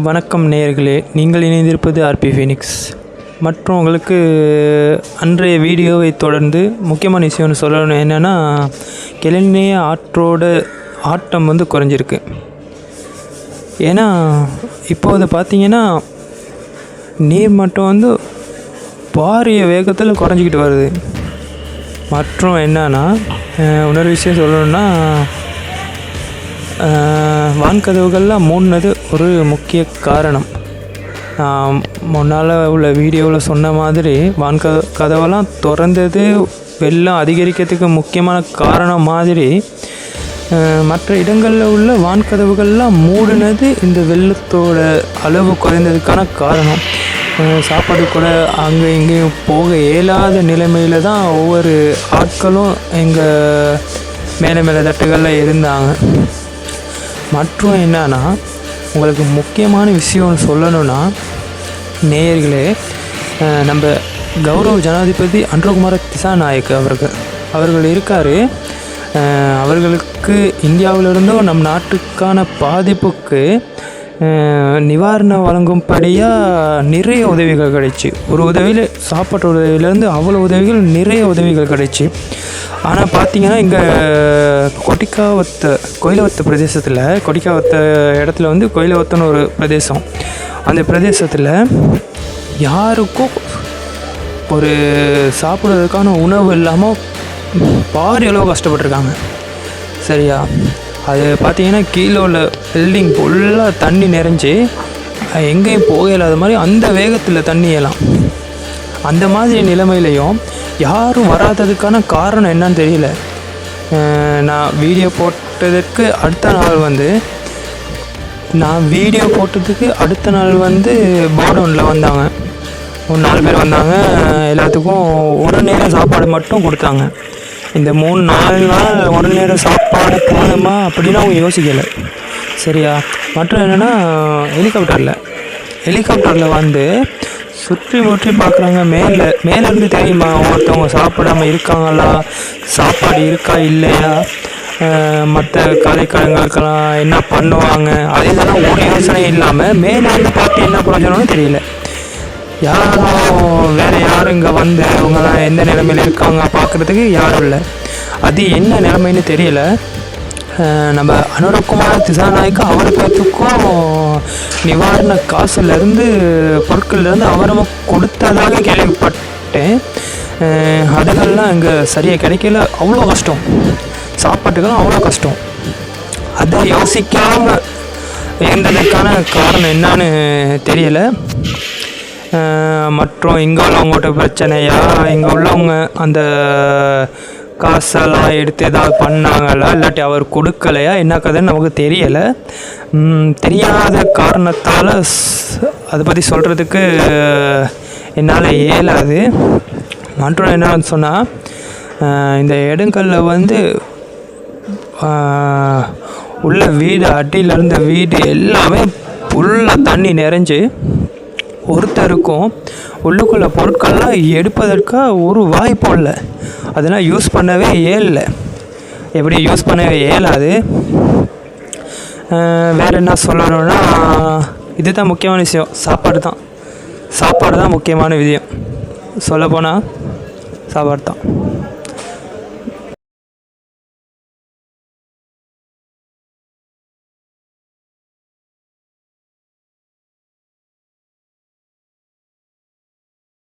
வணக்கம் நேயர்களே. நீங்கள் இணைந்திருப்பது ஆர்பி ஃபீனிக்ஸ். மற்றும் உங்களுக்கு அன்றைய வீடியோவை தொடர்ந்து முக்கியமான விஷயம்னு சொல்லணும் என்னென்னா கிளநிய ஆற்றோட ஆட்டம் வந்து குறைஞ்சிருக்கு. ஏன்னா இப்போது பார்த்தீங்கன்னா நீர் மட்டம் வந்து பாரிய வேகத்தில் குறைஞ்சிக்கிட்டு வருது. மற்றும் என்னன்னா இன்னொரு விஷயம் சொல்லணுன்னா வான்கதவுகள்லாம் மூடினது ஒரு முக்கிய காரணம். முன்னால் உள்ள வீடியோவில் சொன்ன மாதிரி வான்க கதவெல்லாம் திறந்தது வெள்ளம் அதிகரிக்கிறதுக்கு முக்கியமான காரணம் மாதிரி மற்ற இடங்களில் உள்ள வான்கதவுகள்லாம் மூடினது இந்த வெள்ளத்தோட அளவு குறைந்ததுக்கான காரணம். சாப்பாடு கூட அங்கே இங்கேயும் போக இயலாத நிலைமையில் தான் ஒவ்வொரு ஆட்களும் எங்கள் மேலே மேலே தட்டுகளில் இருந்தாங்க. மற்றும் என்னன்னா உங்களுக்கு முக்கியமான விஷயம் சொல்லணும்னா நேயர்களே நம்ம கௌரவ ஜனாதிபதி அன்ரகுமார திசாநாயக் அவர்கள் அவர்கள் இருக்கார். அவர்களுக்கு இந்தியாவிலிருந்தும் நம் நாட்டுக்கான பாதிப்புக்கு நிவாரணம் வழங்கும்படியாக நிறைய உதவிகள் கிடைச்சி. ஒரு உதவியில் சாப்பாட்டு உதவியிலேருந்து அவ்வளோ உதவிகள் நிறைய உதவிகள் கிடைச்சி. ஆனால் பார்த்தீங்கன்னா இங்கே கொட்டிக்காவத்த கோயிலவத்த பிரதேசத்தில் கொட்டிக்காவத்த இடத்துல வந்து கோயிலவத்தன்னு ஒரு பிரதேசம். அந்த பிரதேசத்தில் யாருக்கும் ஒரு சாப்பிட்றதுக்கான உணவு இல்லாமல் பாரிய அளவு கஷ்டப்பட்டிருக்காங்க. சரியா? அது பார்த்தீங்கன்னா கீழே உள்ள பில்டிங் ஃபுல்லாக தண்ணி நிறைஞ்சு எங்கேயும் போக இல்லாத மாதிரி அந்த வேகத்தில் தண்ணி எல்லாம் அந்த மாதிரி நிலைமையிலையும் யாரும் வராததுக்கான காரணம் என்னன்னு தெரியல. நான் வீடியோ போட்டதுக்கு அடுத்த நாள் வந்து நான் வீடியோ போட்டதுக்கு அடுத்த நாள் வந்து போடவுனில் வந்தாங்க. ஒரு நாலு பேர் வந்தாங்க. எல்லாத்துக்கும் ஒரு நேரம் சாப்பாடு மட்டும் கொடுத்தாங்க. இந்த மூணு நாலு நாள் ஒரு நேரம் சாப்பாடு போனோமா அப்படின்னு அவங்க யோசிக்கலை. சரியா? மற்றும் என்னென்னா ஹெலிகாப்டரில் ஹெலிகாப்டரில் வந்து சுற்றி முற்றி பார்க்குறாங்க மேலே மேலேருந்து தெரியுமா ஒருத்தவங்க சாப்பிடாம இருக்காங்களா? சாப்பாடு இருக்கா இல்லையா? மற்ற கலைக்கலங்களுக்கெல்லாம் என்ன பண்ணுவாங்க? அதே இதெல்லாம் ஒரு யோசனை இல்லாமல் மேலே இருந்து பார்த்து என்ன பிரயோஜனம்னு தெரியல. யாரும் வேற யாரும் இங்கே வந்து இவங்கெல்லாம் எந்த நிலைமையில் இருக்காங்க பார்க்குறதுக்கு யாரும் இல்லை. அது என்ன நிலைமைன்னு தெரியல. நம்ம அனுரகுமார் திசாநாயக்கா அவர் பேத்துக்கும் நிவாரண காசுலேருந்து பொருட்கள்லேருந்து அவரும் கொடுத்ததாக கேள்விப்பட்டேன். அதுகள்லாம் இங்கே சரியாக கிடைக்கல. அவ்வளோ கஷ்டம். சாப்பாட்டுக்கெல்லாம் அவ்வளோ கஷ்டம். அதை யோசிக்காமல் இருந்ததுக்கான காரணம் என்னன்னு தெரியல. மற்றும் இங்கே உள்ளவங்கள்ட்ட பிரச்சனையா? இங்கே உள்ளவங்க அந்த காசெல்லாம் எடுத்து ஏதாவது பண்ணாங்களா? இல்லாட்டி அவர் கொடுக்கலையா? என்ன கதைன்னு நமக்கு தெரியலை. தெரியாத காரணத்தால் அதை பற்றி சொல்கிறதுக்கு என்னால் இயலாது. மற்றும் என்னன்னு சொன்னால் இந்த இடங்களில் வந்து உள்ள வீடு அடியிலிருந்த வீடு எல்லாமே ஃபுல்லாக தண்ணி நிறைஞ்சு ஒருத்தருக்கும் உள்ளுக்குள்ள பொருட்கள்லாம் எடுப்பதற்காக ஒரு வாய்ப்பும் இல்லை. அதெல்லாம் யூஸ் பண்ணவே இயலல. எப்படி யூஸ் பண்ணவே இயலாது. வேறு என்ன சொல்லணும்னா இதுதான் முக்கியமான விஷயம். சாப்பாடு தான். சாப்பாடு தான் முக்கியமான விஷயம் சொல்லப்போனால் சாப்பாடு தான்.